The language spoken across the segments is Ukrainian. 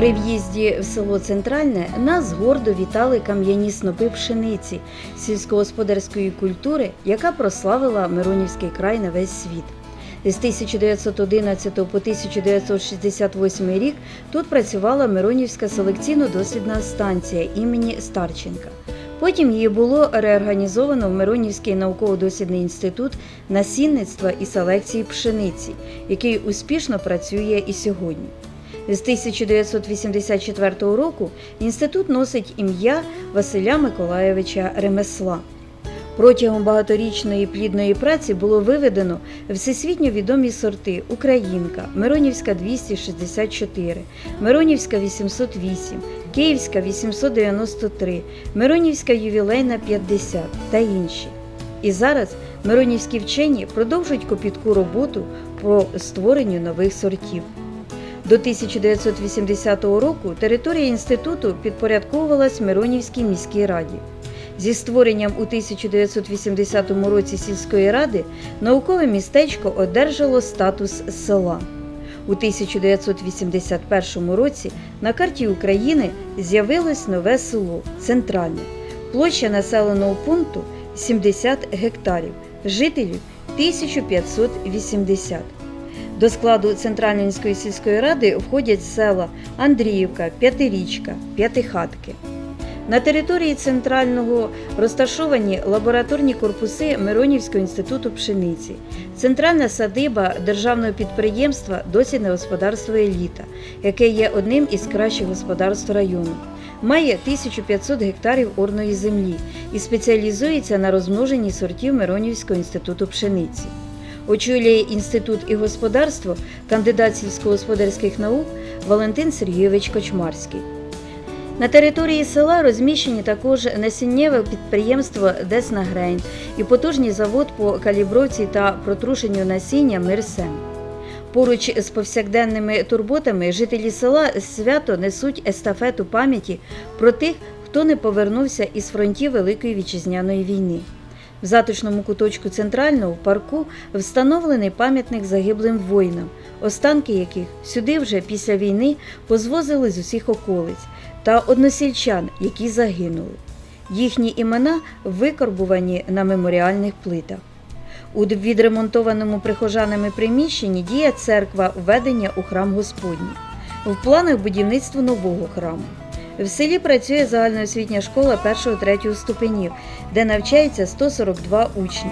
При в'їзді в село Центральне нас гордо вітали кам'яні снопи пшениці сільськогосподарської культури, яка прославила Миронівський край на весь світ. З 1911 по 1968 рік тут працювала Миронівська селекційно-дослідна станція імені Старченка. Потім її було реорганізовано в Миронівський науково-дослідний інститут насінництва і селекції пшениці, який успішно працює і сьогодні. З 1984 року інститут носить ім'я Василя Миколаєвича Ремесла. Протягом багаторічної плідної праці було виведено всесвітньо відомі сорти Українка, Миронівська 264, Миронівська 808, Київська 893, Миронівська ювілейна 50 та інші. І зараз миронівські вчені продовжують копітку роботу по створенню нових сортів. До 1980 року територія інституту підпорядковувалась Миронівській міській раді. Зі створенням у 1980 році сільської ради наукове містечко одержало статус села. У 1981 році на карті України з'явилось нове село Центральне. Площа населеного пункту 70 гектарів, жителів 1580. До складу Центральненської сільської ради входять села Андріївка, П'ятирічка, П'ятихатки. На території центрального розташовані лабораторні корпуси Миронівського інституту пшениці, центральна садиба державного підприємства Дослідне господарство еліта, яке є одним із кращих господарств району. Має 1500 гектарів орної землі і спеціалізується на розмноженні сортів Миронівського інституту пшениці. Очолює інститут і господарство кандидат сільськогосподарських наук Валентин Сергійович Кочмарський. На території села розміщені також насіннєве підприємство Деснагрейн і потужний завод по калібровці та протрушенню насіння Мирсем. Поруч з повсякденними турботами жителі села свято несуть естафету пам'яті про тих, хто не повернувся із фронтів Великої вітчизняної війни. В затишному куточку центрального парку встановлений пам'ятник загиблим воїнам, останки яких сюди вже після війни позвозили з усіх околиць та односельчан, які загинули. Їхні імена викорбувані на меморіальних плитах. У відремонтованому прихожанами приміщенні діє церква введення у храм Господній. В планах будівництво нового храму. В селі працює загальноосвітня школа 1-3 ступенів, де навчається 142 учні.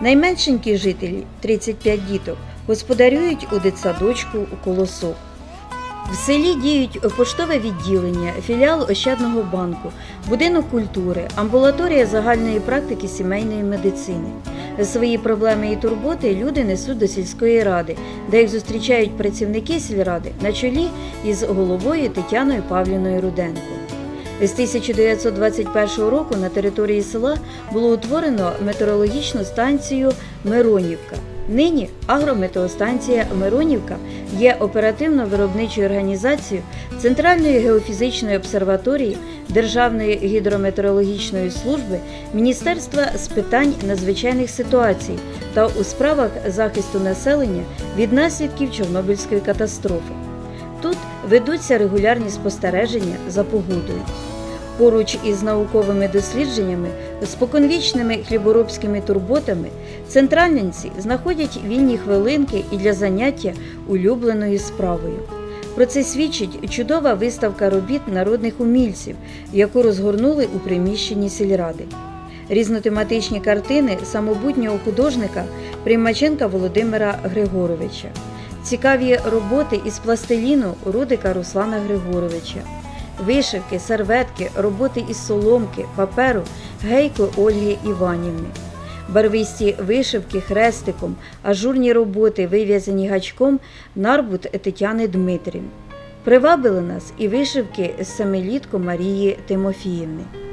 Найменшенькі жителі 35 діток господарюють у дитсадочку у колосок. В селі діють поштове відділення, філіал Ощадного банку, будинок культури, амбулаторія загальної практики сімейної медицини. Свої проблеми і турботи люди несуть до сільської ради, де їх зустрічають працівники сільради на чолі із головою Тетяною Павліною Руденко. З 1921 року на території села було утворено метеорологічну станцію Миронівка. Нині агрометеостанція Миронівка є оперативно-виробничою організацією Центральної геофізичної обсерваторії Державної гідрометеорологічної служби Міністерства з питань надзвичайних ситуацій та у справах захисту населення від наслідків Чорнобильської катастрофи. Тут ведуться регулярні спостереження за погодою. Поруч із науковими дослідженнями, споконвічними хліборобськими турботами, центральненці знаходять вільні хвилинки і для заняття улюбленою справою. Про це свідчить чудова виставка робіт народних умільців, яку розгорнули у приміщенні сільради. Різнотематичні картини самобутнього художника Примаченка Володимира Григоровича, цікаві роботи із пластиліну Рудика Руслана Григоровича вишивки, серветки, роботи із соломки, паперу Гейко Ольги Іванівни. Барвисті вишивки хрестиком, ажурні роботи, вив'язані гачком, нарбут Тетяни Дмитрівни. Привабили нас і вишивки з семилітку Марії Тимофіївни.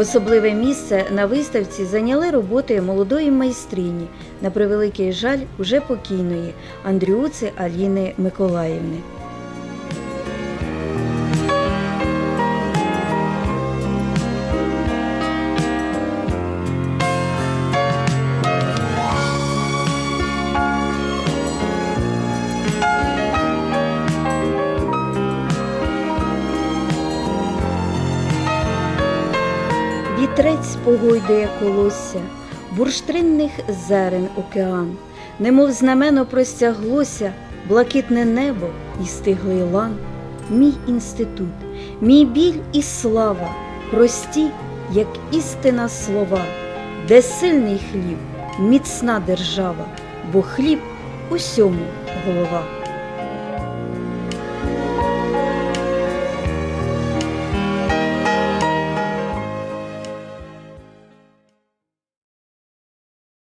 Особливе місце на виставці зайняли роботи молодої майстрині, на превеликий жаль, уже покійної Андріуци Аліни Миколаївни. Вітрець погойдує колосся, бурштринних зерен океан, немов знамено простяглося блакитне небо і стиглий лан. Мій інститут, мій біль і слава, прості, як істина слова, де сильний хліб, міцна держава, бо хліб усьому голова.